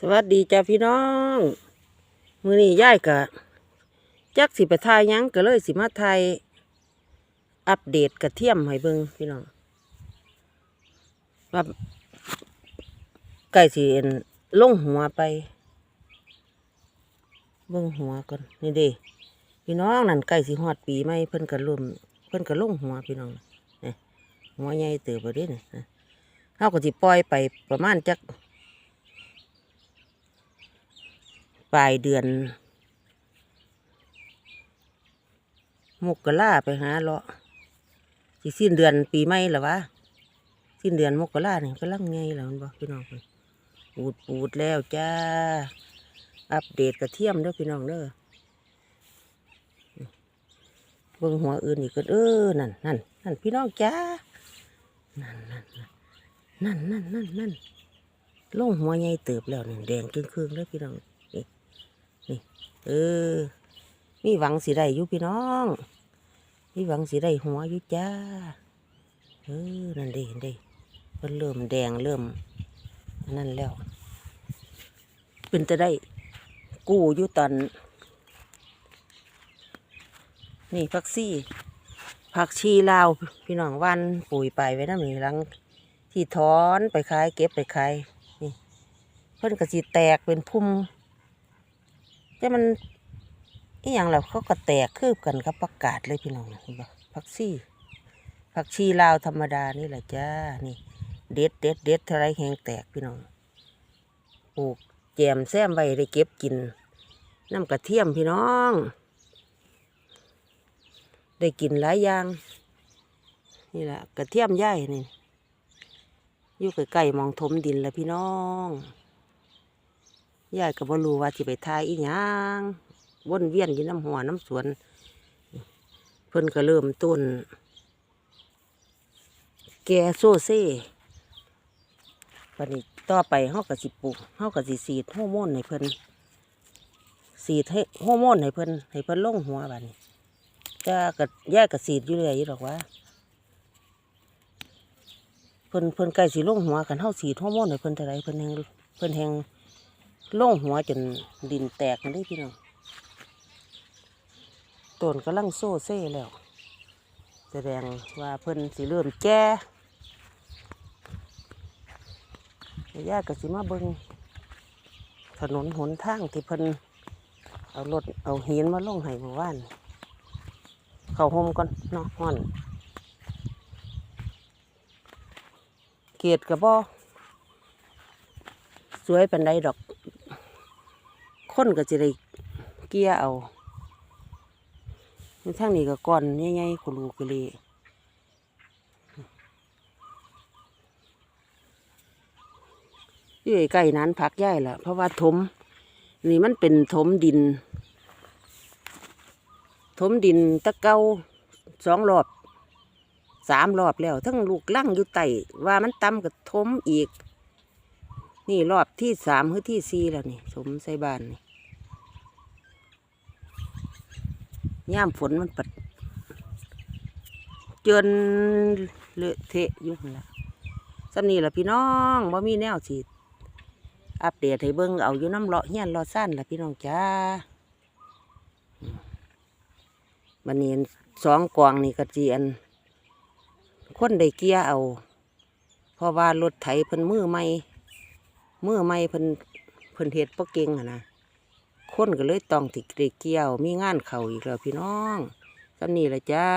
สวัสดีจ้าพี่น้อง มือนี้ย่ายกะจักสิไปทายยังก็เลยสิมาทายอัปเดตกระเทียมให้เบิ่งพี่น้องว่าไก่สิเอ็นลงหัวไป เบิ่งหัวก่อนนี่เด้พี่น้องนั่นไก่สิฮอดปีใหม่เพิ่นก็รวมเพิ่นก็ลงหัวพี่น้องนี่หัวใหญ่เติบบ่เด้นี่นะเฮาก็สิปล่อยไปประมาณจัก ปลายเดือนมกราไปหาเลาะสิสิ้นเดือนปีใหม่หรอวะสิ้นเดือนมกราเนี่ยกำลังไงแล้วมันบอกพี่น้องคนปูดปูดแล้วจ้า อัปเดตกระเทียมเด้อพี่น้องเด้อเบิ่งหัวอื่นอีกก็เออนั่นนั่นนั่นพี่น้องจ้านั่นนั่นนั่นนั่นนั่นนั่นลงหัวใหญ่เติบแล้วหนี่งแดงครึ่งๆเลยพี่น้อง เออ มีหวังสิได้อยู่พี่น้อง มีหวังสิได้หัวอยู่จ้า เออ นั่นด้เห็นเด้เพิ่นเริ่มแดงเริ่ม นั่นแล้ว เป็นจะได้ กู้อยู่ตอน นี่พักซี่ ผักชีลาว พี่น้องวันปุ๋ยไปไว้น้ำนี่หลัง ที่ถอนไปขายเก็บไปขายนี่ เพิ่นก็สิแตกเป็นพุ่ม แต่มันอีหยังแล้วเขาก็แตกคืบกันกับประกาศเลยพี่น้องเห็นปะผักซี่ผักชีลาวธรรมดานี่แหละจ้านี่ เด็ดเด็ดเด็ดเท่าไรแหงแตกพี่น้องปลูกแจมแซมไว้ได้เก็บกินน้ำกระเทียมพี่น้อง ได้กินหลายอย่าง นี่แหละกระเทียมย่ายนี่อยู่ใกล้ๆมองถมดินแล้วพี่น้อง ยายก็บ่รู้ว่าสิไปทายอีหยังวนเวียนอยู่น้ำหัวน้ำสวน เพิ่นก็เริ่มต้น แกโซเซ่ปันนี้ต่อไปเฮาก็สิปลูกเฮาก็สิสีดฮอร์โมนให้เพิ่นสีดให้ฮอร์โมนให้เพิ่นให้เพิ่นลงหัวบัดนี้แต่ก็ยายก็สีดอยู่เรื่อยอยู่ดอกว่าเพิ่นเพิ่นใกล้สิลงหัวกันเฮาสีดฮอร์โมนให้เพิ่นเท่าไรเพิ่นแฮงเพิ่นแฮง ล่งหัวจนดินแตกกันได้พี่น้องต้นกำลังโซ่เซ่แล้ว แสดงว่าเพิ่นสิเริ่มแก่ญาติก็สิมาเบิงถนนหนทางที่เพิ่นเอารถเอาหินมาลงให้เมื่อวาน เข้าห่มก่อนเนาะฮ้อน เกียดกระบอสวยเป็นไดดอก คนก็จะได้เกี้ยเอาในทางนี้ก็ก้อนใหญ่ๆกุลูกุลีอยู่ใกล้นั้นพักย่ายละเพราะว่าถม นี่มันเป็นถมดิน ถมดินตะเกาสองรอบสามรอบแล้ว ทั้งลูกลั่งอยู่ไตว่ามันต่ำกับถมอีก นี่รอบที่สามหรือที่สี่แล้วนี่สมใส่บ้านนี่ ย่ามฝนมันปัดจนเลอะเทะอยู่นั่นละสำนี่ละพี่น้องว่ามีแนวสิอัปเดตให้เบิ่งเอาอยู่น้ำเลาะเฮียนเลาะสั้นละพี่น้องจ้ามบันเนี้สองกวางนี่กระเจียนคนได้เกียเอาเพราะว่ารถไถเพิ่นมือใหม่มือไม่เพิ่นเพิ่นเฮ็ดบ่เก่งอะนะ คนก็เลยต้องติดเกียวมีงานเข่าอีกแล้วพี่น้องสำนี่ละจ้า